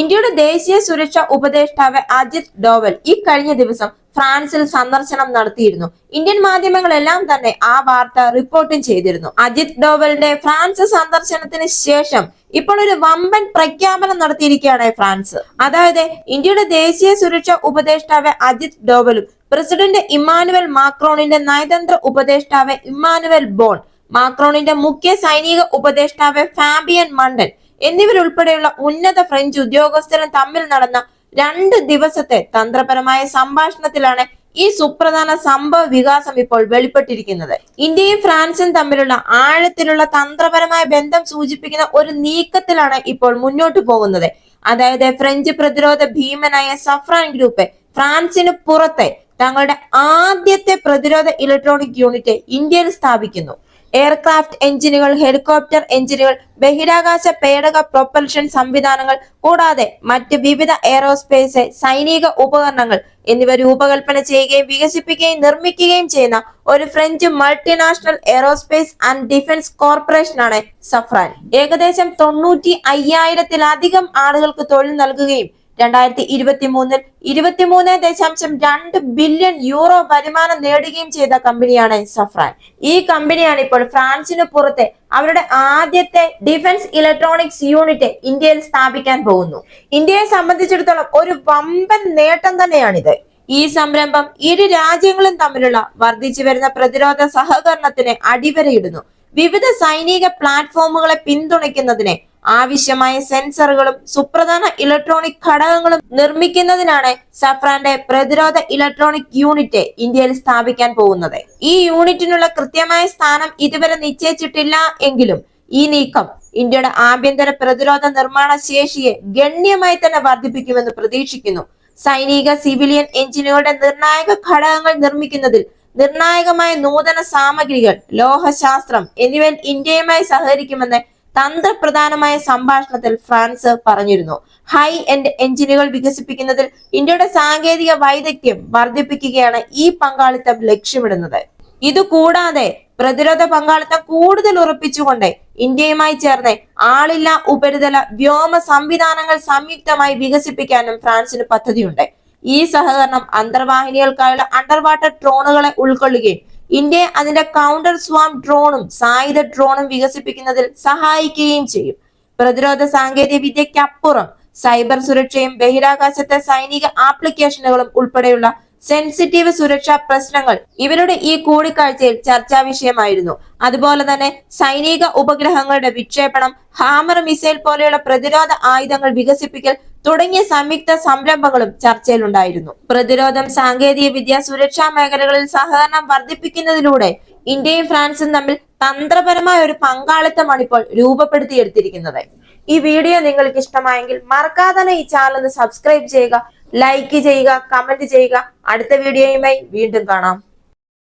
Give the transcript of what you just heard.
ഇന്ത്യയുടെ ദേശീയ സുരക്ഷാ ഉപദേഷ്ടാവ് അജിത് ഡോവൽ ഈ കഴിഞ്ഞ ദിവസം ഫ്രാൻസിൽ സന്ദർശനം നടത്തിയിരുന്നു. ഇന്ത്യൻ മാധ്യമങ്ങളെല്ലാം തന്നെ ആ വാർത്ത റിപ്പോർട്ടും ചെയ്തിരുന്നു. അജിത് ഡോവലിന്റെ ഫ്രാൻസ് സന്ദർശനത്തിന് ശേഷം ഇപ്പോൾ ഒരു വമ്പൻ പ്രഖ്യാപനം നടത്തിയിരിക്കുകയാണ് ഫ്രാൻസ്. അതായത് ഇന്ത്യയുടെ ദേശീയ സുരക്ഷാ ഉപദേഷ്ടാവ് അജിത് ഡോവലും പ്രസിഡന്റ് ഇമ്മാനുവൽ മാക്രോണിന്റെ നയതന്ത്ര ഉപദേഷ്ടാവ് ഇമ്മാനുവൽ ബോൺ മാക്രോണിന്റെ മുഖ്യ സൈനിക ഉപദേഷ്ടാവ് ഫാബിയൻ മണ്ടൻ എന്നിവരുൾപ്പെടെയുള്ള ഉന്നത ഫ്രഞ്ച് ഉദ്യോഗസ്ഥരും തമ്മിൽ നടന്ന രണ്ട് ദിവസത്തെ തന്ത്രപരമായ സംഭാഷണത്തിലാണ് ഈ സുപ്രധാന സംഭവ വികാസം ഇപ്പോൾ വെളിപ്പെട്ടിരിക്കുന്നത്. ഇന്ത്യയും ഫ്രാൻസും തമ്മിലുള്ള ആഴത്തിലുള്ള തന്ത്രപരമായ ബന്ധം സൂചിപ്പിക്കുന്ന ഒരു നീക്കത്തിലാണ് ഇപ്പോൾ മുന്നോട്ട് പോകുന്നത്. അതായത് ഫ്രഞ്ച് പ്രതിരോധ ഭീമനായ സഫ്രാൻ ഗ്രൂപ്പ് ഫ്രാൻസിന് പുറത്തെ തങ്ങളുടെ ആദ്യത്തെ പ്രതിരോധ ഇലക്ട്രോണിക് യൂണിറ്റ് ഇന്ത്യയിൽ സ്ഥാപിക്കുന്നു. എയർക്രാഫ്റ്റ് എഞ്ചിനുകൾ ഹെലികോപ്റ്റർ എഞ്ചിനുകൾ ബഹിരാകാശ പേടക പ്രൊപ്പൽഷൻ സംവിധാനങ്ങൾ കൂടാതെ മറ്റ് വിവിധ എയറോസ്പേസ് സൈനിക ഉപകരണങ്ങൾ എന്നിവ രൂപകൽപ്പന ചെയ്യുകയും വികസിപ്പിക്കുകയും നിർമ്മിക്കുകയും ചെയ്യുന്ന ഒരു French multinational aerospace and defence കോർപ്പറേഷനാണ് Safran. ഏകദേശം തൊണ്ണൂറ്റി അയ്യായിരത്തിലധികം ആളുകൾക്ക് തൊഴിൽ നൽകുകയും രണ്ടായിരത്തി ഇരുപത്തി മൂന്നിൽ ഇരുപത്തിമൂന്ന് ദശാംശം രണ്ട് ബില്യൺ യൂറോ വരുമാനം നേടുകയും ചെയ്ത കമ്പനിയാണ് സഫ്രാൻ ഈ കമ്പനിയാണ് ഇപ്പോൾ ഫ്രാൻസിന് പുറത്തെ അവരുടെ ആദ്യത്തെ ഡിഫൻസ് ഇലക്ട്രോണിക്സ് യൂണിറ്റ് ഇന്ത്യയിൽ സ്ഥാപിക്കാൻ പോകുന്നു. ഇന്ത്യയെ സംബന്ധിച്ചിടത്തോളം ഒരു വമ്പൻ നേട്ടം തന്നെയാണിത്. ഈ സംരംഭം ഇരു രാജ്യങ്ങളും തമ്മിലുള്ള വർദ്ധിച്ചു വരുന്ന പ്രതിരോധ സഹകരണത്തിന് അടിവരയിടുന്നു. വിവിധ സൈനിക പ്ലാറ്റ്ഫോമുകളെ പിന്തുണയ്ക്കുന്നതിന് ആവശ്യമായ സെൻസറുകളും സുപ്രധാന ഇലക്ട്രോണിക് ഘടകങ്ങളും നിർമ്മിക്കുന്നതിനാണ് സഫ്രാന്റെ പ്രതിരോധ ഇലക്ട്രോണിക് യൂണിറ്റ് ഇന്ത്യയിൽ സ്ഥാപിക്കാൻ പോകുന്നത്. ഈ യൂണിറ്റിനുള്ള കൃത്യമായ സ്ഥാനം ഇതുവരെ നിശ്ചയിച്ചിട്ടില്ല എങ്കിലും ഈ നീക്കം ഇന്ത്യയുടെ ആഭ്യന്തര പ്രതിരോധ നിർമ്മാണ ശേഷിയെ ഗണ്യമായി തന്നെ വർദ്ധിപ്പിക്കുമെന്ന് പ്രതീക്ഷിക്കുന്നു. സൈനിക സിവിലിയൻ എഞ്ചിനുകളുടെ നിർണായക ഘടകങ്ങൾ നിർമ്മിക്കുന്നതിൽ നിർണായകമായ നൂതന സാമഗ്രികൾ ലോഹശാസ്ത്രം എന്നിവയിൽ ഇന്ത്യയുമായി സഹകരിക്കുമെന്ന് തന്ത്രപ്രധാനമായ സംഭാഷണത്തിൽ ഫ്രാൻസ് പറഞ്ഞിരുന്നു. ഹൈ എൻഡ് എഞ്ചിനുകൾ വികസിപ്പിക്കുന്നതിൽ ഇന്ത്യയുടെ സാങ്കേതിക വൈദഗ്ധ്യം വർദ്ധിപ്പിക്കുകയാണ് ഈ പങ്കാളിത്തം ലക്ഷ്യമിടുന്നത്. ഇതുകൂടാതെ പ്രതിരോധ പങ്കാളിത്തം കൂടുതൽ ഉറപ്പിച്ചുകൊണ്ട് ഇന്ത്യയുമായി ചേർന്ന് ആളില്ല ഉപരിതല വ്യോമ സംവിധാനങ്ങൾ സംയുക്തമായി വികസിപ്പിക്കാനും ഫ്രാൻസിന് പദ്ധതിയുണ്ട്. ഈ സഹകരണം അന്തർവാഹിനികൾക്കായുള്ള അണ്ടർവാട്ടർ ഡ്രോണുകളെ ഉൾക്കൊള്ളുകയും ഇന്ത്യയെ അതിന്റെ കൗണ്ടർ സ്വാം ഡ്രോണും സായുധ ഡ്രോണും വികസിപ്പിക്കുന്നതിൽ സഹായിക്കുകയും ചെയ്യും. പ്രതിരോധ സാങ്കേതിക വിദ്യയ്ക്കപ്പുറം സൈബർ സുരക്ഷയും ബഹിരാകാശത്തെ സൈനിക ആപ്ലിക്കേഷനുകളും ഉൾപ്പെടെയുള്ള സെൻസിറ്റീവ് സുരക്ഷാ പ്രശ്നങ്ങൾ ഇവരുടെ ഈ കൂടിക്കാഴ്ചയിൽ ചർച്ചാ വിഷയമായിരുന്നു. അതുപോലെ തന്നെ സൈനിക ഉപഗ്രഹങ്ങളുടെ വിക്ഷേപണം ഹാമർ മിസൈൽ പോലെയുള്ള പ്രതിരോധ ആയുധങ്ങൾ വികസിപ്പിക്കൽ തുടങ്ങിയ സംയുക്ത സംരംഭങ്ങളും ചർച്ചയിലുണ്ടായിരുന്നു. പ്രതിരോധം സാങ്കേതിക വിദ്യ സുരക്ഷാ മേഖലകളിൽ സഹകരണം വർദ്ധിപ്പിക്കുന്നതിലൂടെ ഇന്ത്യയും ഫ്രാൻസും തമ്മിൽ തന്ത്രപരമായ ഒരു പങ്കാളിത്തമാണ് ഇപ്പോൾ രൂപപ്പെടുത്തിയെടുത്തിരിക്കുന്നത്. ഈ വീഡിയോ നിങ്ങൾക്ക് ഇഷ്ടമായെങ്കിൽ മറക്കാതെ ഈ ചാനൽ സബ്സ്ക്രൈബ് ചെയ്യുക. ലൈക്ക് ചെയ്യുക കമന്റ് ചെയ്യുക. അടുത്ത വീഡിയോയുമായി വീണ്ടും കാണാം.